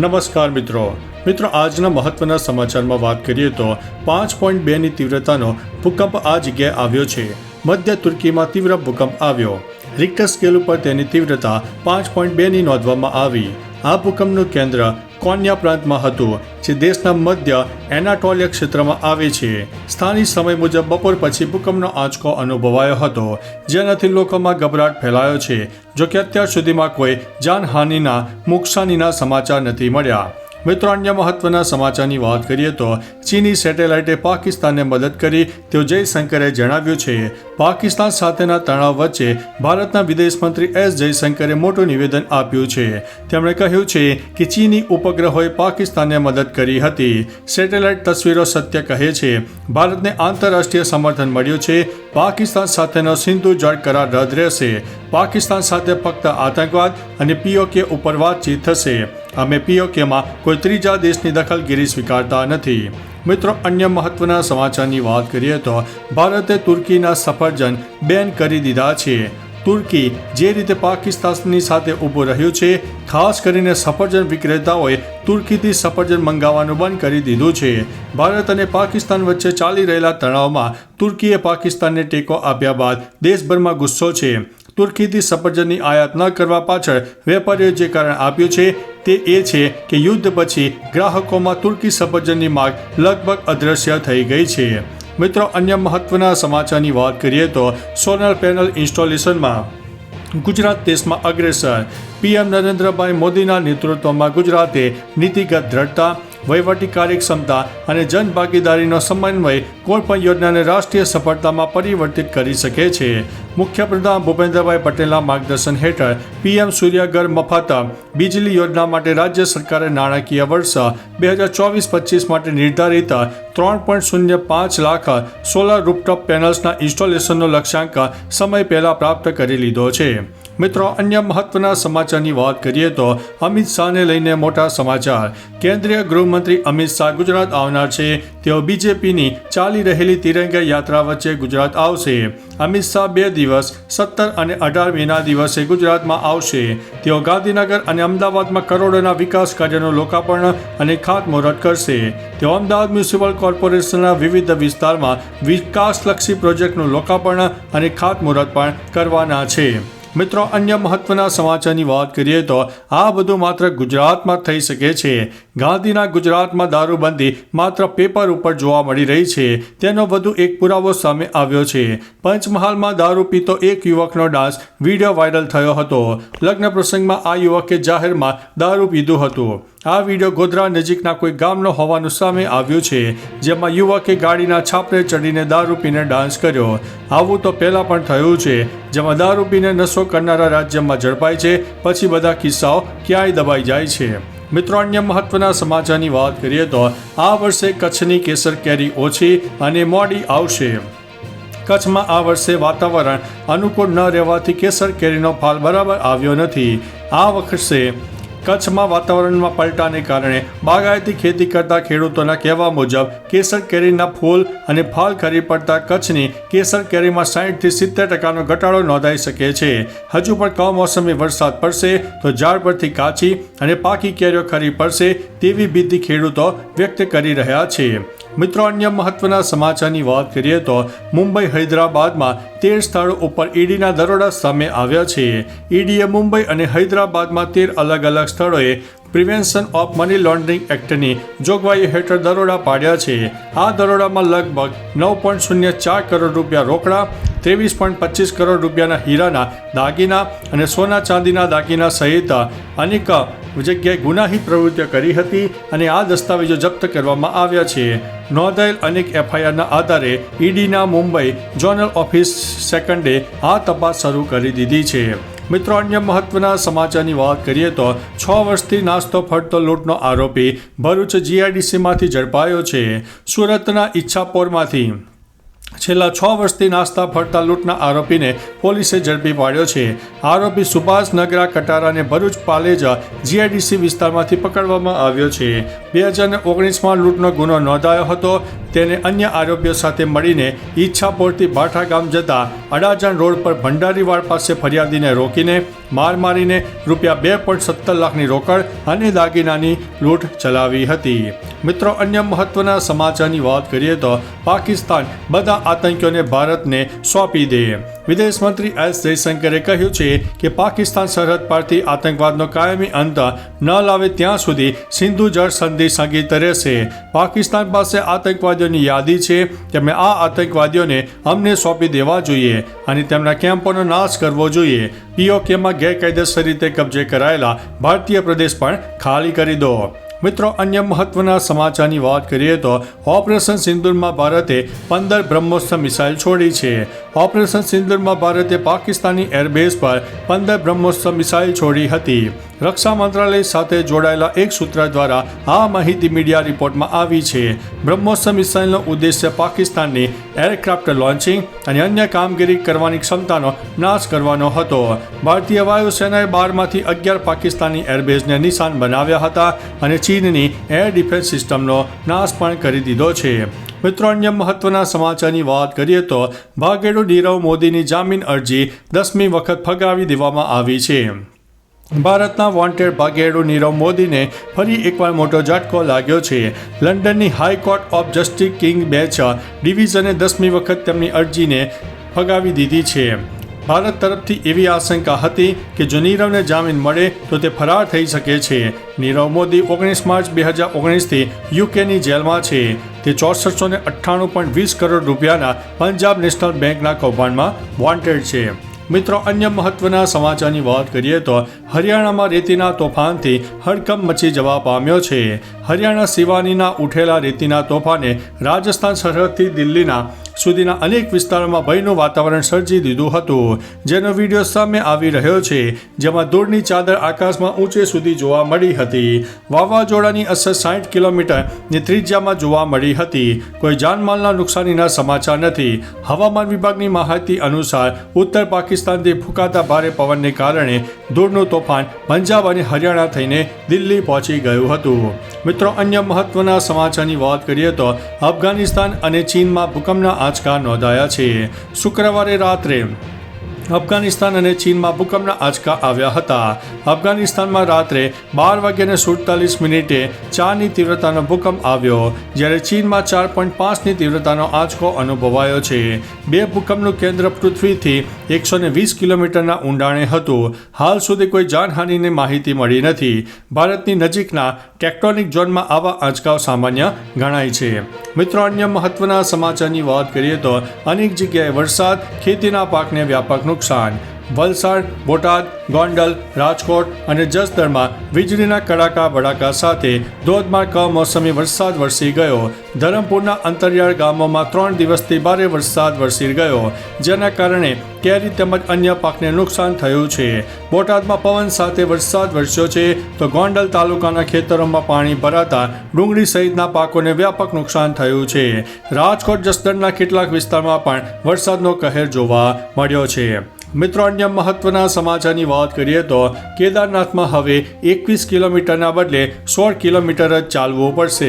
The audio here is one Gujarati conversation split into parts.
નમસ્કાર મિત્રો. મિત્રો, આજના મહત્વના સમાચારમાં વાત કરીએ તો પાંચ પોઈન્ટ બેની તીવ્રતાનો ભૂકંપ આ જગ્યાએ આવ્યો છે. મધ્ય તુર્કીમાં તીવ્ર ભૂકંપ આવ્યો. રિક્ટર સ્કેલ ઉપર તેની તીવ્રતા પાંચ પોઈન્ટ બેની નોંધવામાં આવી. આ ભૂકંપનું કેન્દ્ર કોન્યા પ્રાંતમાં હતું, જે દેશના મધ્ય એનાટોલિયા ક્ષેત્રમાં આવે છે. સ્થાનિક સમય મુજબ બપોર પછી ભૂકંપનો આંચકો અનુભવાયો હતો, જેનાથી લોકોમાં ગભરાટ ફેલાયો છે, જોકે અત્યાર સુધીમાં કોઈ જાનહાનિના, નુકસાનીના સમાચાર નથી મળ્યા. મિત્રો, અન્ય મહત્વના સમાચારની વાત કરીએ તો ચીની સેટેલાઇટે પાકિસ્તાનને મદદ કરી. તેઓ જયશંકરે જણાવ્યું છે, પાકિસ્તાન સાથેના તણાવ વચ્ચે ભારતના વિદેશ મંત્રી એસ જયશંકરે મોટું નિવેદન આપ્યું છે. તેમણે કહ્યું છે કે ચીની ઉપગ્રહોએ પાકિસ્તાનને મદદ કરી હતી. સેટેલાઇટ તસવીરો સત્ય કહે છે, ભારતને આંતરરાષ્ટ્રીય સમર્થન મળ્યું છે. પાકિસ્તાન સાથેનો સિંધુ જળ કરાર રદ રહેશે. પાકિસ્તાન સાથે ફક્ત આતંકવાદ અને પીઓકે ઉપર વાતચીત થશે. અમે પીઓકેમાં કોઈ ત્રીજા દેશની દખલગીરી સ્વીકારતા નથી. મિત્રો, અન્ય મહત્વના સમાચારની વાત કરીએ તો ભારતે તુર્કીના સફરજન બેન કરી દીધા છે. તુર્કી જે રીતે પાકિસ્તાનની સાથે ઊભું રહ્યું છે, ખાસ કરીને સફરજન વિક્રેતાઓએ તુર્કીથી સફરજન મંગાવવાનું બંધ કરી દીધું છે. ભારત અને પાકિસ્તાન વચ્ચે ચાલી રહેલા તણાવમાં તુર્કીએ પાકિસ્તાનને ટેકો આપ્યા બાદ દેશભરમાં ગુસ્સો છે. તુર્કીથી સફરજનની આયાત ન કરવા પાછળ વેપારીઓએ જે કારણ આપ્યું છે તે એ છે કે યુદ્ધ પછી ગ્રાહકોમાં તુર્કી સફરજનની માગ લગભગ અદૃશ્ય થઈ ગઈ છે. મિત્રો, અન્ય મહત્વના સમાચારની વાત કરીએ તો સોલર પેનલ ઇન્સ્ટોલેશનમાં ગુજરાત દેશમાં અગ્રેસર. પીએમ નરેન્દ્રભાઈ મોદીના નેતૃત્વમાં ગુજરાતે નીતિગત દ્રઢતા વહીવટી કાર્યક્ષમતા અને જનભાગીદારીનો સમન્વય કોઈપણ યોજનાને રાષ્ટ્રીય સફળતામાં પરિવર્તિત કરી શકે છે. મુખ્યપ્રધાન ભૂપેન્દ્રભાઈ પટેલના માર્ગદર્શન હેઠળ પીએમ સૂર્યઘર મફત વીજળી યોજના માટે રાજ્ય સરકારે નાણાકીય વર્ષ બે હજાર ચોવીસ પચીસ માટે નિર્ધારિત ત્રણ પોઈન્ટ શૂન્ય પાંચ લાખ સોલર રૂપટોપ પેનલ્સના ઇન્સ્ટોલેશનનો લક્ષ્યાંક સમય પહેલાં પ્રાપ્ત કરી લીધો છે. મિત્રો, અન્ય મહત્વના સમાચારની વાત કરીએ તો અમિત શાહને લઈને મોટા સમાચાર. કેન્દ્રીય ગૃહમંત્રી અમિત શાહ ગુજરાત આવનાર છે. તેઓ બીજેપીની ચાલી રહેલી તિરંગા યાત્રા વચ્ચે ગુજરાત આવશે. અમિત શાહ બે દિવસ, સત્તર અને અઢાર મેના દિવસે ગુજરાતમાં આવશે. તેઓ ગાંધીનગર અને અમદાવાદમાં કરોડોના વિકાસ કાર્યનું લોકાર્પણ અને ખાતમુહૂર્ત કરશે. તેઓ અમદાવાદ મ્યુનિસિપલ કોર્પોરેશનના વિવિધ વિસ્તારમાં વિકાસલક્ષી પ્રોજેક્ટનું લોકાર્પણ અને ખાતમુહૂર્ત પણ કરવાના છે. મિત્રો, અન્ય મહત્વના સમાચારની વાત કરીએ તો આ બધું માત્ર ગુજરાતમાં થઈ શકે છે. ગાંધીના ગુજરાતમાં દારૂબંધી માત્ર પેપર ઉપર જોવા મળી રહી છે. તેનો વધુ એક પુરાવો સામે આવ્યો છે. પંચમહાલમાં દારૂ પીતો એક યુવકનો ડાન્સ વીડિયો વાયરલ થયો હતો. લગ્ન પ્રસંગમાં આ યુવકે જાહેરમાં દારૂ પીધું હતું. આ વીડિયો ગોધરા નજીકના કોઈ ગામનો હોવાનું સામે આવ્યું છે, જેમાં યુવકે ગાડીના છાપરે ચડીને દારૂ પીને ડાન્સ કર્યો. આવું તો પહેલાં પણ થયું છે, જેમાં દારૂ પીને નશો કરનારા રાજ્યમાં ઝડપાય છે, પછી બધા કિસ્સાઓ ક્યાંય દબાઈ જાય છે. મિત્રો, અન્ય મહત્વના સમાચારની વાત કરીએ તો, આ વર્ષે કચ્છની કેસર કેરી ઓછી અને મોડી આવશે. કચ્છમાં આ વર્ષે વાતાવરણ અનુકૂળ ન રહેવાથી કેસર કેરીનો ફાલ બરાબર આવ્યો નથી. આ વર્ષે કચ્છમાં વાતાવરણમાં પલટાને કારણે બાગાયતી ખેતી કરતા ખેડૂતોના કહેવા મુજબ કેસર કેરીના ફૂલ અને ફાલ ખરી પડતા કચ્છની કેસર કેરીમાં સાહીઠથી સિત્તેર ટકાનો ઘટાડો નોંધાઈ શકે છે. હજુ પણ કમોસમી વરસાદ પડશે તો ઝાડ પરથી કાચી અને પાકી કેરીઓ ખરી પડશે તેવી ભીતિ ખેડૂતો વ્યક્ત કરી રહ્યા છે. મિત્રો, અન્ય મહત્વના સમાચારની વાત કરીએ તો મુંબઈ હૈદરાબાદમાં તેર સ્થળો ઉપર ઈડીના દરોડા સામે આવ્યા છે. ઈડીએ મુંબઈ અને હૈદરાબાદમાં તેર અલગ અલગ સ્થળોએ પ્રિવેન્શન ઓફ મની લોન્ડરિંગ એક્ટની જોગવાઈ હેઠળ દરોડા પાડ્યા છે. આ દરોડામાં લગભગ નવ પોઈન્ટ શૂન્ય ચાર કરોડ રૂપિયા રોકડા, ત્રેવીસ પોઈન્ટ પચીસ કરોડ રૂપિયાના હીરાના દાગીના અને સોના ચાંદીના દાગીના સહિત અનેક જગ્યાએ ગુનાહિત પ્રવૃત્તિઓ કરી હતી અને આ દસ્તાવેજો જપ્ત કરવામાં આવ્યા છે. નોંધાયેલ અનેક એફઆઈઆરના આધારે ઈડીના મુંબઈ ઝોનલ ઓફિસ સેકન્ડે આ તપાસ શરૂ કરી દીધી છે. મિત્રો, અન્ય મહત્વના સમાચારની વાત કરીએ તો છ વર્ષથી નાસ્તો ફરતો લૂંટનો આરોપી ભરૂચ જીઆઈડીસીમાંથી ઝડપાયો છે. સુરતના ઈચ્છાપોરમાંથી છેલ્લા છ વર્ષથી નાસ્તા ફરતા લૂંટના આરોપીને પોલીસે ઝડપી પાડ્યો છે. આરોપી સુભાષ નગરા કટારાને ભરૂચ પાલેજા જીઆઈડીસી વિસ્તારમાંથી પકડવામાં આવ્યો છે. બે હજાર ઓગણીસમાં લૂંટનો ગુનો નોંધાયો હતો. તેને અન્ય આરોપીઓ સાથે મળીને ઈચ્છાપોરથી ભાઠા ગામ જતા અડાજણ રોડ પર ભંડારીવાડ પાસે ફરિયાદીને રોકીને માર મારીને રૂપિયા બે પોઈન્ટ સત્તર લાખની રોકડ અને દાગીનાની લૂંટ ચલાવી હતી. મિત્રો, અન્ય મહત્વના સમાચારની વાત કરીએ તો પાકિસ્તાન બધા આતંકીઓને ભારતને સોંપી દે. વિદેશ મંત્રી એસ જયશંકરે કહ્યું છે કે પાકિસ્તાન સરહદ પરથી આતંકવાદનો કાયમી અંત ન લાવે ત્યાં સુધી સિંધુ જળ સંધિ સ્થગિત રહેશે. પાકિસ્તાન પાસે આતંકવાદીઓની યાદી છે. તેમણે આ આતંકવાદીઓને અમને સોંપી દેવા જોઈએ અને તેમના કેમ્પોનો નાશ કરવો જોઈએ. પીઓકેમાં ગેરકાયદેસર રીતે કબજે કરાયેલા ભારતીય પ્રદેશ પણ ખાલી કરી દો. મિત્રો, અન્ય મહત્વના સમાચારની વાત કરીએ તો ઓપરેશન સિંદુરમાં ભારતે પંદર બ્રહ્મોસ્ત્ર મિસાઇલ છોડી છે. ઓપરેશન સિંદુરમાં ભારતે પાકિસ્તાની એરબેઝ પર પંદર બ્રહ્મોસ મિસાઇલ છોડી હતી. રક્ષા મંત્રાલય સાથે જોડાયેલા એક સૂત્ર દ્વારા આ માહિતી મીડિયા રિપોર્ટમાં આવી છે. બ્રહ્મોસ મિસાઇલનો ઉદ્દેશ્ય પાકિસ્તાનની એરક્રાફ્ટ લોન્ચિંગ અને અન્ય કામગીરી કરવાની ક્ષમતાનો નાશ કરવાનો હતો. ભારતીય વાયુસેનાએ બારમાંથી અગિયાર પાકિસ્તાની એરબેઝને નિશાન બનાવ્યા હતા અને ચીનની એર ડિફેન્સ સિસ્ટમનો નાશ પણ કરી દીધો છે. મિત્રો, અન્ય મહત્વના સમાચારની વાત કરીએ તો ભાગેડુ નીરવ મોદીની જામીન અરજી દસમી વખત ફગાવી દેવામાં આવી છે. ભારતના વોન્ટેડ ભાગેડુ નીરવ મોદીને ફરી એકવાર મોટો ઝટકો લાગ્યો છે. લંડનની High Court of Justice King Bench ડિવિઝને દસમી વખત તેમની અરજીને ફગાવી દીધી છે. ભારત તરફથી એવી આશંકા હતી કે જો નીરવને જામીન મળે તો તે ફરાર થઈ શકે છે. નીરવ મોદી ઓગણીસ માર્ચ બે હજાર ઓગણીસથી યુકેની જેલમાં છે. તે ચોસઠસો ને અઠ્ઠાણું પોઈન્ટ વીસ કરોડ રૂપિયાના પંજાબ નેશનલ બેંકના કૌભાંડમાં વોન્ટેડ છે. મિત્રો, અન્ય મહત્વના સમાચારની વાત કરીએ તો હરિયાણામાં રેતીના તોફાનથી હડકંપ મચી જવા પામ્યો છે. હરિયાણા શિવાનીના ઉઠેલા રેતીના તોફાને રાજસ્થાન સરહદથી દિલ્હીના સુધીના અનેક વિસ્તારોમાં ભયનું વાતાવરણ સર્જી દીધું હતું. જેનો વીડિયો સામે આવી રહ્યો છે, જેમાં ધૂળની ચાદર આકાશમાં ઊંચે સુધી જોવા મળી હતી. વાવાઝોડાની અસર સાઠ કિલોમીટરની ત્રિજ્યામાં જોવા મળી હતી. કોઈ જાનમાલના નુકસાનીના સમાચાર નથી. હવામાન વિભાગની માહિતી અનુસાર, ઉત્તર પાકિસ્તાનથી ફૂંકાતા ભારે પવનને કારણે ધૂળનું તોફાન પંજાબ અને હરિયાણા થઈને દિલ્હી પહોંચી ગયું હતું. મિત્રો, અન્ય મહત્વના સમાચારની વાત કરીએ તો, અફઘાનિસ્તાન અને ચીનમાં ભૂકંપના આંચકા નોંધાયા છે. શુક્રવારે રાત્રે અફઘાનિસ્તાન અને ચીનમાં ભૂકંપના આંચકા આવ્યા હતા. અફઘાનિસ્તાનમાં રાત્રે બાર વાગ્યાને સુડતાલીસ મિનિટે ચારની તીવ્રતાનો ભૂકંપ આવ્યો, જ્યારે ચીનમાં ચાર પોઈન્ટ પાંચની તીવ્રતાનો આંચકો અનુભવાયો છે. બે ભૂકંપનું કેન્દ્ર પૃથ્વીથી એકસો ને વીસ કિલોમીટરના ઊંડાણે હતું. હાલ સુધી કોઈ જાનહાનિની માહિતી મળી નથી. ભારતની નજીકના ટેક્ટોનિક ઝોનમાં આવા આંચકાઓ સામાન્ય ગણાય છે. મિત્રો, અન્ય મહત્વના સમાચારની વાત કરીએ તો અનેક જગ્યાએ વરસાદ, ખેતીના પાકને વ્યાપક નુકસાન વલસાડ, બોટાદ, ગોંડલ, રાજકોટ અને જસદણમાં વીજળીના કડાકા ભડાકા સાથે ધોધમાર કમોસમી વરસાદ વરસી ગયો. ધરમપુરના અંતરિયાળ ગામોમાં ત્રણ દિવસથી ભારે વરસાદ વરસી ગયો, જેના કારણે કેરી તેમજ અન્ય પાકને નુકસાન થયું છે. બોટાદમાં પવન સાથે વરસાદ વરસ્યો છે તો ગોંડલ તાલુકાના ખેતરોમાં પાણી ભરાતા ડુંગળી સહિતના પાકોને વ્યાપક નુકસાન થયું છે. રાજકોટ, જસદણના કેટલાક વિસ્તારમાં પણ વરસાદનો કહેર જોવા મળ્યો છે. મિત્રો, અન્ય મહત્વના સમાચારની વાત કરીએ તો કેદારનાથમાં હવે એકવીસ કિલોમીટરના બદલે સોળ કિલોમીટર જ ચાલવું પડશે.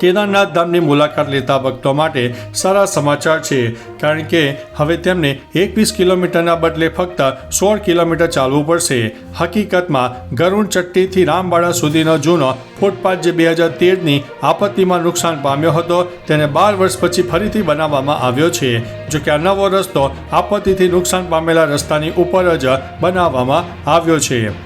કેદારનાથ ધામની મુલાકાત લેતા ભક્તો માટે સારા સમાચાર છે. કારણ કે હવે તેમને એકવીસ કિલોમીટરના બદલે ફક્ત સોળ કિલોમીટર ચાલવું પડશે. હકીકતમાં ગરુણ ચટ્ટીથી રામબાડા સુધીનો જૂનો ફૂટપાથ જે બે હજાર તેરની આપત્તિમાં નુકસાન પામ્યો હતો, તેને બાર વર્ષ પછી ફરીથી બનાવવામાં આવ્યો છે. જો કે આ નવો રસ્તો આપત્તિથી નુકસાન પામેલા રસ્તાની ઉપર જ બનાવવામાં આવ્યો છે.